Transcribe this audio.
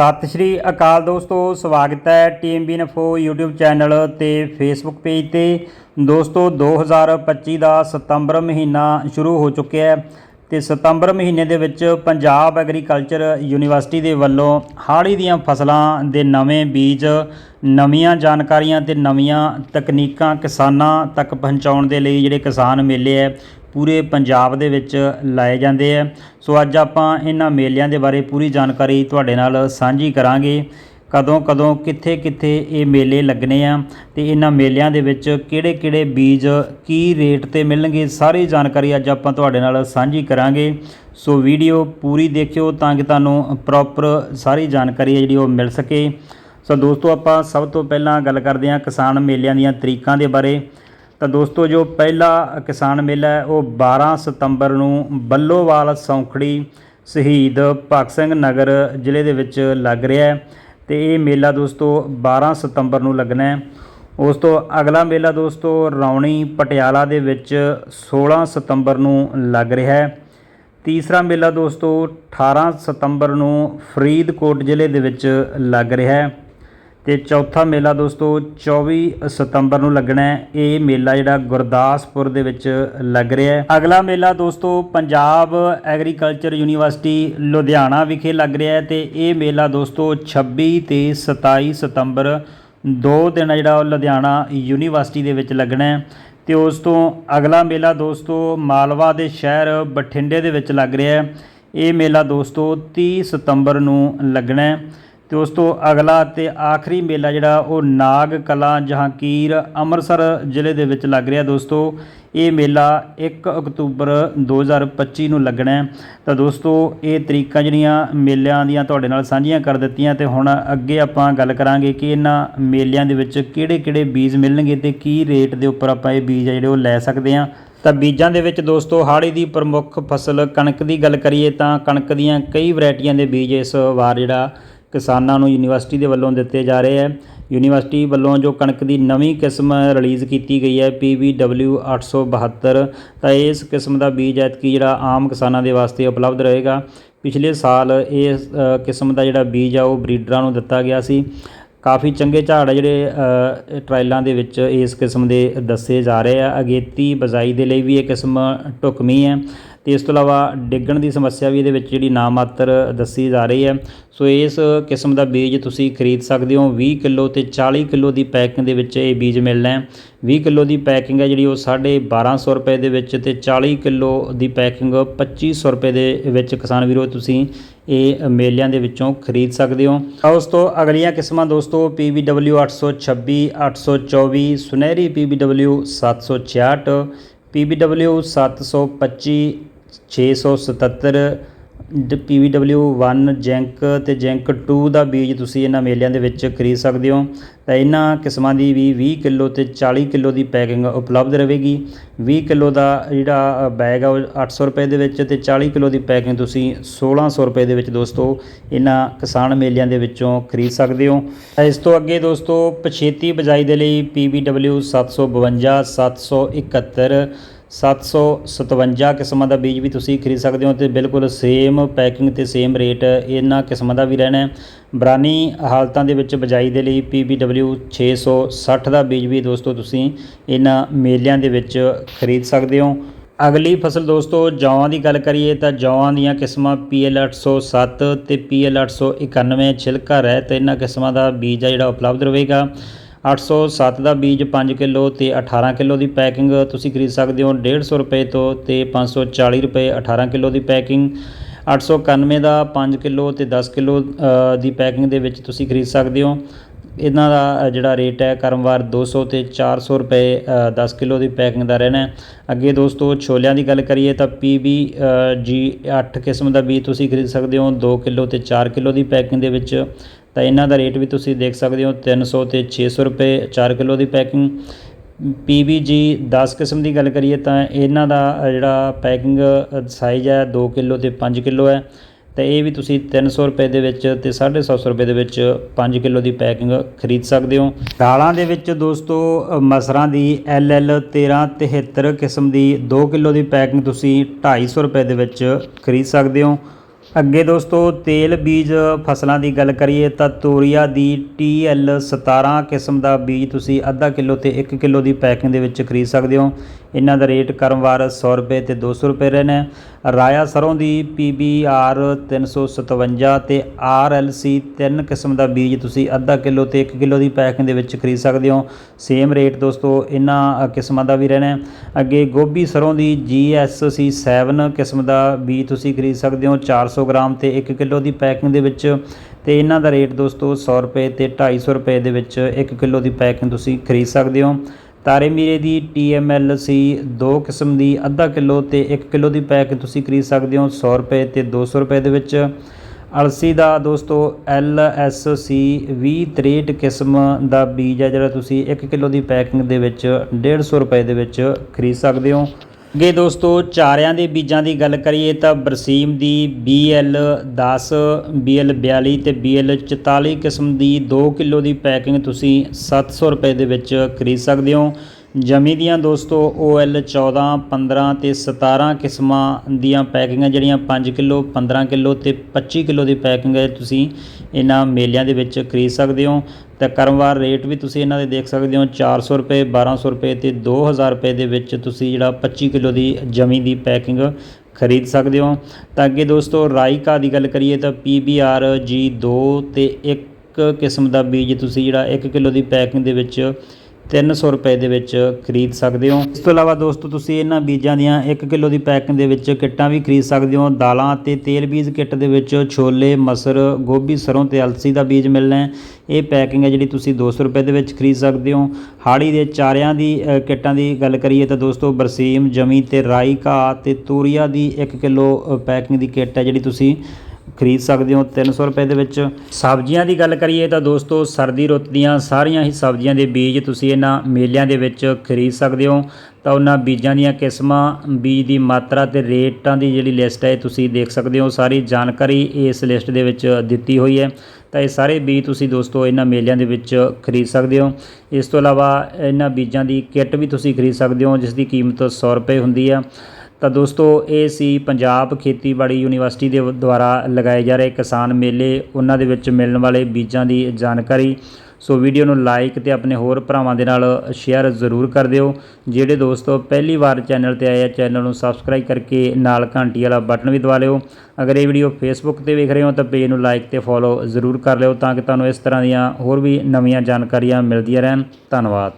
ਸਤਿ ਸ਼੍ਰੀ ਅਕਾਲ ਦੋਸਤੋ, ਸਵਾਗਤ ਹੈ ਟੀਐਮਬੀ ਇਨਫੋ YouTube ਚੈਨਲ ਤੇ Facebook ਪੇਜ ਤੇ। ਦੋਸਤੋ 2025 ਦਾ ਸਤੰਬਰ ਮਹੀਨਾ ਸ਼ੁਰੂ ਹੋ ਚੁੱਕਿਆ ਹੈ ਤੇ ਸਤੰਬਰ ਮਹੀਨੇ ਦੇ ਵਿੱਚ ਪੰਜਾਬ ਐਗਰੀਕਲਚਰ ਯੂਨੀਵਰਸਿਟੀ ਦੇ ਵੱਲੋਂ ਹਾੜੀ ਦੀਆਂ ਫਸਲਾਂ ਦੇ ਨਵੇਂ ਬੀਜ, ਨਵੀਆਂ ਜਾਣਕਾਰੀਆਂ ਤੇ ਨਵੀਆਂ ਤਕਨੀਕਾਂ ਕਿਸਾਨਾਂ ਤੱਕ ਪਹੁੰਚਾਉਣ ਦੇ ਲਈ ਜਿਹੜੇ ਕਿਸਾਨ ਮੇਲੇ ਹੈ ਪੂਰੇ ਪੰਜਾਬ ਦੇ ਵਿੱਚ ਲਾਏ ਜਾਂਦੇ ਆ। ਸੋ ਅੱਜ ਆਪਾਂ ਇਹਨਾਂ ਮੇਲਿਆਂ ਦੇ ਬਾਰੇ ਪੂਰੀ ਜਾਣਕਾਰੀ ਤੁਹਾਡੇ ਨਾਲ ਸਾਂਝੀ ਕਰਾਂਗੇ। ਕਦੋਂ ਕਦੋਂ ਕਿੱਥੇ ਕਿੱਥੇ ਇਹ ਮੇਲੇ ਲੱਗਣੇ ਆ ਤੇ ਇਹਨਾਂ ਮੇਲਿਆਂ ਦੇ ਵਿੱਚ ਕਿਹੜੇ ਕਿਹੜੇ ਬੀਜ ਕੀ ਰੇਟ ਤੇ ਮਿਲਣਗੇ ਸਾਰੀ ਜਾਣਕਾਰੀ ਅੱਜ ਆਪਾਂ ਤੁਹਾਡੇ ਨਾਲ ਸਾਂਝੀ ਕਰਾਂਗੇ। ਸੋ ਵੀਡੀਓ ਪੂਰੀ ਦੇਖਿਓ ਤਾਂ ਕਿ ਤੁਹਾਨੂੰ ਪ੍ਰੋਪਰ ਸਾਰੀ ਜਾਣਕਾਰੀ ਜਿਹੜੀ ਉਹ ਮਿਲ ਸਕੇ। ਸੋ ਦੋਸਤੋ ਆਪਾਂ ਸਭ ਤੋਂ ਪਹਿਲਾਂ ਗੱਲ ਕਰਦੇ ਹਾਂ ਕਿਸਾਨ ਮੇਲਿਆਂ ਦੀਆਂ ਤਰੀਕਾਂ ਦੇ ਬਾਰੇ। ਤਾਂ ਦੋਸਤੋ, ਜੋ ਪਹਿਲਾ ਕਿਸਾਨ ਮੇਲਾ ਹੈ, ਉਹ 12 ਸਤੰਬਰ ਨੂੰ ਬੱਲੋਵਾਲ ਸੌਂਖੜੀ ਸ਼ਹੀਦ ਭਗਤ ਸਿੰਘ ਨਗਰ ਜ਼ਿਲ੍ਹੇ ਦੇ ਵਿੱਚ ਲੱਗ ਰਿਹਾ ਹੈ। ਤੇ ਇਹ ਮੇਲਾ ਦੋਸਤੋ 12 ਸਤੰਬਰ ਨੂੰ ਲੱਗਣਾ ਹੈ। ਉਸ ਤੋਂ ਅਗਲਾ ਮੇਲਾ ਦੋਸਤੋ ਰੌਣੀ ਪਟਿਆਲਾ ਦੇ ਵਿੱਚ 16 ਸਤੰਬਰ ਨੂੰ ਲੱਗ ਰਿਹਾ ਹੈ। ਤੀਸਰਾ ਮੇਲਾ ਦੋਸਤੋ 18 ਸਤੰਬਰ ਨੂੰ ਫਰੀਦਕੋਟ ਜ਼ਿਲ੍ਹੇ ਦੇ ਵਿੱਚ ਲੱਗ ਰਿਹਾ ਹੈ। ਤੇ ਚੌਥਾ ਮੇਲਾ ਦੋਸਤੋ 24 ਸਤੰਬਰ ਨੂੰ ਲੱਗਣਾ ਹੈ। ਇਹ ਮੇਲਾ ਜਿਹੜਾ ਗੁਰਦਾਸਪੁਰ ਦੇ ਵਿੱਚ ਲੱਗ ਰਿਹਾ ਹੈ। ਅਗਲਾ ਮੇਲਾ ਦੋਸਤੋ ਪੰਜਾਬ ਐਗਰੀਕਲਚਰ ਯੂਨੀਵਰਸਿਟੀ ਲੁਧਿਆਣਾ ਵਿਖੇ ਲੱਗ ਰਿਹਾ ਹੈ ਤੇ ਇਹ ਮੇਲਾ ਦੋਸਤੋ 26 ਤੇ 27 ਸਤੰਬਰ ਦੋ ਦਿਨ ਜਿਹੜਾ ਉਹ ਲੁਧਿਆਣਾ ਯੂਨੀਵਰਸਿਟੀ ਦੇ ਵਿੱਚ ਲੱਗਣਾ ਹੈ। ਤੇ ਉਸ ਤੋਂ ਅਗਲਾ ਮੇਲਾ ਦੋਸਤੋ ਮਾਲਵਾ ਦੇ ਸ਼ਹਿਰ ਬਠਿੰਡੇ ਦੇ ਵਿੱਚ ਲੱਗ ਰਿਹਾ ਹੈ। ਇਹ ਮੇਲਾ ਦੋਸਤੋ 30 ਸਤੰਬਰ ਨੂੰ ਲੱਗਣਾ ਹੈ। ਤੇ ਉਸ ਤੋਂ ਅਗਲਾ ਤੇ ਆਖਰੀ ਮੇਲਾ ਜਿਹੜਾ ਉਹ ਨਾਗ ਕਲਾਂ ਜਹਾਂਗੀਰ ਅੰਮ੍ਰਿਤਸਰ ਜ਼ਿਲ੍ਹੇ ਦੇ ਵਿੱਚ ਲੱਗ ਰਿਹਾ ਦੋਸਤੋ। ਇਹ ਮੇਲਾ 1 ਅਕਤੂਬਰ 2025 ਨੂੰ ਲੱਗਣਾ ਤਾਂ ਦੋਸਤੋ, ਇਹ ਤਰੀਕਾਂ ਜਿਹੜੀਆਂ ਮੇਲਿਆਂ ਦੀਆਂ ਤੁਹਾਡੇ ਨਾਲ ਸਾਂਝੀਆਂ ਕਰ ਦਿੱਤੀਆਂ ਤੇ ਹੁਣ ਅੱਗੇ ਆਪਾਂ ਗੱਲ ਕਰਾਂਗੇ ਕਿ ਇਹਨਾਂ ਮੇਲਿਆਂ ਦੇ ਵਿੱਚ ਕਿਹੜੇ-ਕਿਹੜੇ ਬੀਜ ਮਿਲਣਗੇ ਤੇ ਕੀ ਰੇਟ ਦੇ ਉੱਪਰ ਆਪਾਂ ਇਹ ਬੀਜ ਆ ਜਿਹੜੇ ਉਹ ਲੈ ਸਕਦੇ ਹਾਂ। ਤਾਂ ਬੀਜਾਂ ਦੇ ਵਿੱਚ ਦੋਸਤੋ ਹਾੜੀ ਦੀ ਪ੍ਰਮੁੱਖ ਫਸਲ ਕਣਕ ਦੀ ਗੱਲ ਕਰੀਏ ਤਾਂ ਕਣਕ ਦੀਆਂ ਕਈ ਵੈਰਾਈਟੀਆਂ ਦੇ ਬੀਜ ਇਸ ਵਾਰ ਜਿਹੜਾ ਕਿਸਾਨਾਂ ਨੂੰ ਯੂਨੀਵਰਸਿਟੀ ਦੇ ਵੱਲੋਂ ਦਿੱਤੇ ਜਾ ਰਹੇ ਹੈ। ਯੂਨੀਵਰਸਿਟੀ ਵੱਲੋਂ ਜੋ ਕਣਕ ਦੀ ਨਵੀਂ ਕਿਸਮ ਰਿਲੀਜ਼ ਕੀਤੀ ਗਈ ਹੈ PBW 872 ਤਾਂ ਇਸ ਕਿਸਮ ਦਾ ਬੀਜ ਐਤਕੀ ਜਿਹੜਾ ਆਮ ਕਿਸਾਨਾਂ ਦੇ ਵਾਸਤੇ ਉਪਲਬਧ ਰਹੇਗਾ। ਪਿਛਲੇ ਸਾਲ ਇਸ ਕਿਸਮ ਦਾ ਜਿਹੜਾ ਬੀਜ ਆ ਉਹ ਬਰੀਡਰਾਂ ਨੂੰ ਦਿੱਤਾ ਗਿਆ ਸੀ। ਕਾਫੀ ਚੰਗੇ ਝਾੜ ਆ ਜਿਹੜੇ ਅ, ਟਰਾਇਲਾਂ ਦੇ ਵਿੱਚ ਇਸ ਕਿਸਮ ਦੇ ਦੱਸੇ ਜਾ ਰਹੇ ਆ। ਅਗੇਤੀ ਬਜਾਈ ਦੇ ਲਈ ਵੀ ਇਹ ਕਿਸਮ ਢੁਕਵੀਂ ਹੈ। ਤੇ ਇਸ ਤੋਂ ਇਲਾਵਾ ਡਿੱਗਣ ਦੀ ਸਮੱਸਿਆ ਵੀ ਇਹਦੇ ਵਿੱਚ ਜਿਹੜੀ ਨਾ ਮਾਤਰ ਦੱਸੀ ਜਾ ਰਹੀ ਹੈ। ਸੋ ਇਸ ਕਿਸਮ ਦਾ ਬੀਜ ਤੁਸੀਂ ਖਰੀਦ ਸਕਦੇ ਹੋ। 20 ਕਿਲੋ ਤੇ 40 ਕਿਲੋ ਦੀ ਪੈਕਿੰਗ ਦੇ ਵਿੱਚ ਇਹ ਬੀਜ ਮਿਲਣਾ ਹੈ। 20 ਕਿਲੋ ਦੀ ਪੈਕਿੰਗ ਹੈ ਜਿਹੜੀ ਉਹ 1250 ਰੁਪਏ ਦੇ ਵਿੱਚ ਤੇ 40 ਕਿਲੋ ਦੀ ਪੈਕਿੰਗ 2500 ਰੁਪਏ ਦੇ ਵਿੱਚ ਕਿਸਾਨ ਵੀਰੋ ਤੁਸੀਂ ਇਹ ਮੇਲਿਆਂ ਦੇ ਵਿੱਚੋਂ ਖਰੀਦ ਸਕਦੇ ਹੋ। ਉਸ ਤੋਂ ਅਗਲੀਆਂ ਕਿਸਮਾਂ ਦੋਸਤੋ PBW 826 824 ਸੁਨਹਿਰੀ PBW 766 PBW 725 677 PBW 1 ਜੈਂਕ ਤੇ ਜੈਂਕ 2 ਦਾ ਬੀਜ ਤੁਸੀਂ ਇਹਨਾਂ ਮੇਲਿਆਂ ਦੇ ਵਿੱਚ ਖਰੀਦ ਸਕਦੇ ਹੋ। ਤਾਂ ਇਹਨਾਂ ਕਿਸਮਾਂ ਦੀ ਵੀ 20 ਕਿਲੋ ਤੇ 40 ਕਿਲੋ ਦੀ ਪੈਕਿੰਗ ਉਪਲਬਧ ਰਹੇਗੀ। 20 ਕਿਲੋ ਦਾ ਜਿਹੜਾ ਬੈਗ ਆ ਉਹ 800 ਰੁਪਏ ਦੇ ਵਿੱਚ ਤੇ 40 ਕਿਲੋ ਦੀ ਪੈਕਿੰਗ ਤੁਸੀਂ 1600 ਰੁਪਏ ਦੇ ਵਿੱਚ ਦੋਸਤੋ ਇਹਨਾਂ ਕਿਸਾਨ ਮੇਲਿਆਂ ਦੇ ਵਿੱਚੋਂ ਖਰੀਦ ਸਕਦੇ ਹੋ। ਤਾਂ ਇਸ ਤੋਂ ਅੱਗੇ ਦੋਸਤੋ ਪਛੇਤੀ ਬਜਾਈ ਦੇ ਲਈ PBW 752 771 757 ਕਿਸਮਾਂ ਦਾ ਬੀਜ ਵੀ ਤੁਸੀਂ ਖਰੀਦ ਸਕਦੇ ਹੋ ਤੇ ਬਿਲਕੁਲ ਸੇਮ ਪੈਕਿੰਗ ਤੇ ਸੇਮ ਰੇਟ ਇਹਨਾਂ ਕਿਸਮਾਂ ਦਾ ਵੀ ਰਹਿਣਾ ਹੈ। ਬਰਾਨੀ ਹਾਲਤਾਂ ਦੇ ਵਿੱਚ ਬਜਾਈ ਦੇ ਲਈ PBW 660 ਦਾ ਬੀਜ ਵੀ ਦੋਸਤੋ ਤੁਸੀਂ ਇਹਨਾਂ ਮੇਲਿਆਂ ਦੇ ਵਿੱਚ ਖਰੀਦ ਸਕਦੇ ਹੋ। ਅਗਲੀ ਫਸਲ ਦੋਸਤੋ ਜੌਆਂ ਦੀ ਗੱਲ ਕਰੀਏ ਤਾਂ ਜੌਆਂ ਦੀਆਂ ਕਿਸਮਾਂ PL 807 ਤੇ PL 891 ਛਿਲਕਾ ਰਹਿਤ ਇਹਨਾਂ ਕਿਸਮਾਂ ਦਾ ਬੀਜ ਆ ਜਿਹੜਾ ਉਪਲਬਧ ਰਹੇਗਾ। 807 ਦਾ ਬੀਜ 5 ਕਿਲੋ ਤੇ 18 ਕਿਲੋ ਦੀ ਪੈਕਿੰਗ। ਤੁਸੀਂ ਖਰੀਦ ਸਕਦੇ ਹੋ 150 ਰੁਪਏ ਤੋਂ ਤੇ 540 ਰੁਪਏ 18 ਕਿਲੋ ਦੀ ਪੈਕਿੰਗ। 891 ਦਾ 5 ਕਿਲੋ ਤੇ 10 ਕਿਲੋ ਦੀ ਪੈਕਿੰਗ ਦੇ ਵਿੱਚ ਤੁਸੀਂ ਖਰੀਦ ਸਕਦੇ ਹੋ। ਇਹਨਾਂ ਦਾ ਜਿਹੜਾ ਰੇਟ ਹੈ ਕਰਮਵਾਰ 200 ਤੇ 400 ਰੁਪਏ ਅ, 10 ਕਿਲੋ ਦੀ ਪੈਕਿੰਗ ਦਾ ਰਹਿਣਾ ਅੱਗੇ ਦੋਸਤੋ ਛੋਲਿਆਂ ਦੀ ਗੱਲ ਕਰੀਏ ਤਾਂ PB ਜੀ 8 ਕਿਸਮ ਦਾ ਬੀਜ ਤੁਸੀਂ ਖਰੀਦ ਸਕਦੇ ਹੋ। 2 ਕਿਲੋ ਤੇ 4 ਕਿਲੋ ਦੀ ਪੈਕਿੰਗ ਦੇ ਵਿੱਚ ਤਾਂ ਇਹਨਾਂ ਦਾ ਰੇਟ ਵੀ ਤੁਸੀਂ ਦੇਖ ਸਕਦੇ ਹੋ 300 ਤੇ 600 ਰੁਪਏ 4 ਕਿਲੋ ਦੀ ਪੈਕਿੰਗ। PBG 10 ਕਿਸਮ ਦੀ ਗੱਲ ਕਰੀਏ ਤਾਂ ਇਹਨਾਂ ਦਾ ਜਿਹੜਾ ਪੈਕਿੰਗ ਸਾਈਜ਼ ਹੈ 2 ਕਿਲੋ ਤੇ 5 ਕਿਲੋ ਹੈ। ਤੇ ਇਹ ਵੀ ਤੁਸੀਂ 300 ਰੁਪਏ ਦੇ ਵਿੱਚ ਤੇ 750 ਰੁਪਏ ਦੇ ਵਿੱਚ 5 ਕਿਲੋ ਦੀ ਪੈਕਿੰਗ ਖਰੀਦ ਸਕਦੇ ਹੋ। ਦਾਲਾਂ ਦੇ ਵਿੱਚ ਦੋਸਤੋ, ਮਸਰਾਂ ਦੀ LL 1373 ਕਿਸਮ ਦੀ 2 ਕਿਲੋ ਦੀ ਪੈਕਿੰਗ ਤੁਸੀਂ 250 ਰੁਪਏ ਦੇ ਵਿੱਚ ਖਰੀਦ ਸਕਦੇ ਹੋ। ਅੱਗੇ ਦੋਸਤੋ, ਤੇਲ ਬੀਜ ਫਸਲਾਂ ਦੀ ਗੱਲ ਕਰੀਏ ਤਾਂ ਤੋਰੀਆ ਦੀ TL 17 ਕਿਸਮ ਦਾ ਬੀਜ ਤੁਸੀਂ ਅੱਧਾ ਕਿਲੋ ਤੇ 1 ਕਿਲੋ ਦੀ ਪੈਕਿੰਗ ਦੇ ਵਿੱਚ ਖਰੀਦ ਸਕਦੇ ਹੋ। ਇਹਨਾਂ ਦਾ ਰੇਟ ਕਰਮਵਾਰ 100 ਰੁਪਏ ਤੇ 200 ਰੁਪਏ ਰਹੇ ਨੇ ਰਾਇਆ ਸਰੋਂ ਦੀ PBR 357 ਤੇ RLC ਤਿੰਨ ਕਿਸਮ ਦਾ ਬੀਜ ਤੁਸੀਂ ਅੱਧਾ ਕਿਲੋ ਤੇ 1 ਕਿਲੋ ਦੀ ਪੈਕਿੰਗ ਦੇ ਵਿੱਚ ਖਰੀਦ ਸਕਦੇ ਹੋ। ਸੇਮ ਰੇਟ ਦੋਸਤੋ, ਇਹਨਾਂ ਕਿਸਮਾਂ ਦਾ ਵੀ ਰਹਿਣਾ ਅੱਗੇ ਗੋਭੀ ਸਰੋਂ ਦੀ GSC 7 ਕਿਸਮ ਦਾ ਬੀਜ ਤੁਸੀਂ ਖਰੀਦ ਸਕਦੇ ਹੋ 400 ਗ੍ਰਾਮ ਤੇ 1 ਕਿਲੋ ਦੀ ਪੈਕਿੰਗ ਦੇ ਵਿੱਚ। ਤੇ ਇਹਨਾਂ ਦਾ ਰੇਟ ਦੋਸਤੋ 100 ਰੁਪਏ ਤੇ 250 ਰੁਪਏ ਦੇ ਵਿੱਚ 1 ਕਿਲੋ ਦੀ ਪੈਕਿੰਗ ਤੁਸੀਂ ਖਰੀਦ ਸਕਦੇ ਹੋ। ਤਾਰੇ ਮੀਰੇ ਦੀ TMLC ਦੋ ਕਿਸਮ ਦੀ, ਅੱਧਾ ਕਿਲੋ ਤੇ 1 ਕਿਲੋ ਦੀ ਪੈਕ ਤੁਸੀਂ ਖਰੀਦ ਸਕਦੇ ਹੋ 100 ਰੁਪਏ ਤੇ 200 ਰੁਪਏ ਦੇ ਵਿੱਚ। ਅਲਸੀ ਦਾ ਦੋਸਤੋ LSC 2063 ਕਿਸਮ ਦਾ ਬੀਜ ਹੈ ਜਿਹੜਾ ਤੁਸੀਂ 1 ਕਿਲੋ ਦੀ ਪੈਕਿੰਗ ਦੇ ਵਿੱਚ 150 ਰੁਪਏ ਦੇ ਵਿੱਚ ਖਰੀਦ ਸਕਦੇ ਹੋ। ਅੱਗੇ ਦੋਸਤੋ, ਚਾਰਿਆਂ ਦੇ ਬੀਜਾਂ ਦੀ ਗੱਲ ਕਰੀਏ ਤਾਂ ਬਰਸੀਮ ਦੀ BL 10 BL 42 ਤੇ BL 44 ਕਿਸਮ ਦੀ 2 ਕਿਲੋ ਦੀ ਪੈਕਿੰਗ ਤੁਸੀਂ 700 ਰੁਪਏ ਦੇ ਵਿੱਚ ਖਰੀਦ ਸਕਦੇ ਹੋ। ਜਮੀ ਦੀਆਂ ਦੋਸਤੋ OL 14 15 ਤੇ 17 ਕਿਸਮਾਂ ਦੀਆਂ ਪੈਕਿੰਗਾਂ ਜਿਹੜੀਆਂ 5 ਕਿਲੋ 15 ਕਿਲੋ ਤੇ 25 ਕਿਲੋ ਦੀ ਪੈਕਿੰਗ ਹੈ ਤੁਸੀਂ ਇਹਨਾਂ ਮੇਲਿਆਂ ਦੇ ਵਿੱਚ ਖਰੀਦ ਸਕਦੇ ਹੋ। ਤਾਂ ਕਰਮਵਾਰ ਰੇਟ ਵੀ ਤੁਸੀਂ ਇਹਨਾਂ ਦੇ ਦੇਖ ਸਕਦੇ ਹੋ 400 ਰੁਪਏ 1200 ਰੁਪਏ ਤੇ 2000 ਰੁਪਏ ਦੇ ਵਿੱਚ ਤੁਸੀਂ ਜਿਹੜਾ 25 ਕਿਲੋ ਦੀ ਜਮੀ ਦੀ ਪੈਕਿੰਗ ਖਰੀਦ ਸਕਦੇ ਹੋ। ਤਾਂ ਅੱਗੇ ਦੋਸਤੋ ਰਾਈ ਰਾਈਕਾ ਦੀ ਗੱਲ ਕਰੀਏ ਤਾਂ PBR G2 ਤੇ ਇੱਕ ਕਿਸਮ ਦਾ ਬੀਜ ਤੁਸੀਂ ਜਿਹੜਾ 1 ਕਿਲੋ ਦੀ ਪੈਕਿੰਗ ਦੇ ਵਿੱਚ 300 ਰੁਪਏ ਦੇ ਵਿੱਚ ਖਰੀਦ ਸਕਦੇ ਹੋ। ਇਸ ਤੋਂ ਇਲਾਵਾ ਦੋਸਤੋ, ਤੁਸੀਂ ਇਹਨਾਂ ਬੀਜਾਂ ਦੀਆਂ 1 ਕਿਲੋ ਦੀ ਪੈਕਿੰਗ ਦੇ ਵਿੱਚ ਕਿੱਟਾਂ ਵੀ ਖਰੀਦ ਸਕਦੇ ਹੋ। ਦਾਲਾਂ ਅਤੇ ਤੇਲ ਬੀਜ ਕਿੱਟ ਦੇ ਵਿੱਚ ਛੋਲੇ, ਮਸਰ, ਗੋਭੀ, ਸਰੋਂ ਤੇ ਅਲਸੀ ਦਾ ਬੀਜ ਮਿਲਣਾ ਹੈ। ਇਹ ਪੈਕਿੰਗ ਹੈ ਜਿਹੜੀ ਤੁਸੀਂ 200 ਰੁਪਏ ਦੇ ਵਿੱਚ ਖਰੀਦ ਸਕਦੇ ਹੋ। ਹਾੜੀ ਦੇ ਚਾਰਿਆਂ ਦੀ ਕਿੱਟਾਂ ਦੀ ਗੱਲ ਕਰੀਏ ਤਾਂ ਦੋਸਤੋ, ਬਰਸੀਮ, ਜਮੀ ਤੇ ਰਾਈ ਘਾਹ ਤੇ ਤੂਰੀਆ ਦੀ 1 ਕਿਲੋ ਪੈਕਿੰਗ ਦੀ ਕਿੱਟ ਹੈ ਜਿਹੜੀ ਤੁਸੀਂ ਖਰੀਦ ਸਕਦੇ ਹੋ 300 ਰੁਪਏ ਦੇ ਵਿੱਚ। ਸਬਜ਼ੀਆਂ ਦੀ ਗੱਲ ਕਰੀਏ ਤਾਂ ਦੋਸਤੋ, ਸਰਦੀ ਰੁੱਤ ਦੀਆਂ ਸਾਰੀਆਂ ਹੀ ਸਬਜ਼ੀਆਂ ਦੇ ਬੀਜ ਤੁਸੀਂ ਇਹਨਾਂ ਮੇਲਿਆਂ ਦੇ ਵਿੱਚ ਖਰੀਦ ਸਕਦੇ ਹੋ। ਤਾਂ ਉਹਨਾਂ ਬੀਜਾਂ ਦੀਆਂ ਕਿਸਮਾਂ, ਬੀਜ ਦੀ ਮਾਤਰਾ ਤੇ ਰੇਟਾਂ ਦੀ ਜਿਹੜੀ ਲਿਸਟ ਹੈ, ਇਹ ਤੁਸੀਂ ਦੇਖ ਸਕਦੇ ਹੋ। ਸਾਰੀ ਜਾਣਕਾਰੀ ਇਸ ਲਿਸਟ ਦੇ ਵਿੱਚ ਦਿੱਤੀ ਹੋਈ ਹੈ। ਤਾਂ ਇਹ ਸਾਰੇ ਬੀਜ ਤੁਸੀਂ ਦੋਸਤੋ ਇਹਨਾਂ ਮੇਲਿਆਂ ਦੇ ਵਿੱਚ ਖਰੀਦ ਸਕਦੇ ਹੋ। ਇਸ ਤੋਂ ਇਲਾਵਾ ਇਹਨਾਂ ਬੀਜਾਂ ਦੀ ਕਿੱਟ ਵੀ ਤੁਸੀਂ ਖਰੀਦ ਸਕਦੇ ਹੋ, ਜਿਸ ਦੀ ਕੀਮਤ 100 ਰੁਪਏ ਹੁੰਦੀ ਆ। ਤਾਂ ਦੋਸਤੋ, ਇਹ ਸੀ ਪੰਜਾਬ ਖੇਤੀਬਾੜੀ ਯੂਨੀਵਰਸਿਟੀ ਦੇ ਦੁਆਰਾ ਲਗਾਏ ਜਾ ਰਹੇ ਕਿਸਾਨ ਮੇਲੇ। ਉਹਨਾਂ ਦੇ ਵਿੱਚ ਮਿਲਣ ਵਾਲੇ ਬੀਜਾਂ ਦੀ ਜਾਣਕਾਰੀ। ਸੋ ਵੀਡੀਓ ਨੂੰ ਲਾਈਕ ਤੇ ਆਪਣੇ ਹੋਰ ਭਰਾਵਾਂ ਦੇ ਨਾਲ ਸ਼ੇਅਰ ਜ਼ਰੂਰ ਕਰ ਦਿਓ। ਜਿਹੜੇ ਦੋਸਤੋ ਪਹਿਲੀ ਵਾਰ ਚੈਨਲ ਤੇ ਆਏ ਆ, ਚੈਨਲ ਨੂੰ ਸਬਸਕ੍ਰਾਈਬ ਕਰਕੇ ਨਾਲ ਘੰਟੀ ਵਾਲਾ ਬਟਨ ਵੀ ਦਬਾ ਲਿਓ। ਅਗਰ ਇਹ ਵੀਡੀਓ ਫੇਸਬੁੱਕ ਤੇ ਵੇਖ ਰਹੇ ਹੋ ਤਾਂ ਪੇਜ ਨੂੰ ਲਾਈਕ ਤੇ ਫੋਲੋ ਜ਼ਰੂਰ ਕਰ ਲਿਓ ਤਾਂ ਕਿ ਤੁਹਾਨੂੰ ਇਸ ਤਰ੍ਹਾਂ ਦੀਆਂ ਹੋਰ ਵੀ ਨਵੀਆਂ ਜਾਣਕਾਰੀਆਂ ਮਿਲਦੀਆਂ ਰਹਿਣ। ਧੰਨਵਾਦ।